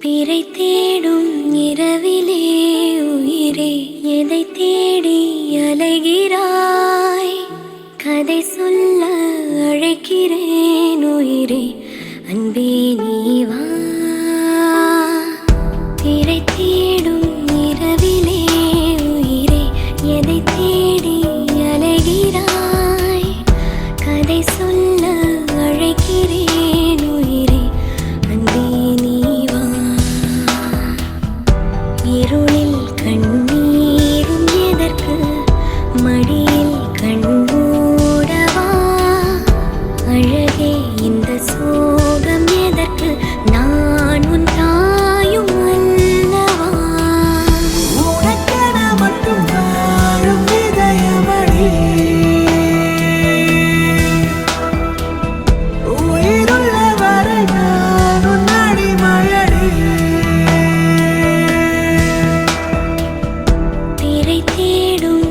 பிறை தேடும் இரவிலே உயிரே எதை தேடி அலைகிறாய்? கதை சொல்ல அழைக்கிறேன் உயிரே அன்பே நீவா பிறை தேடும் இரவிலே உயிரே எதை தேடி அலைகிறாய்? கதை சொல்ல அழைக்கிறேன் இருளே தேடும்.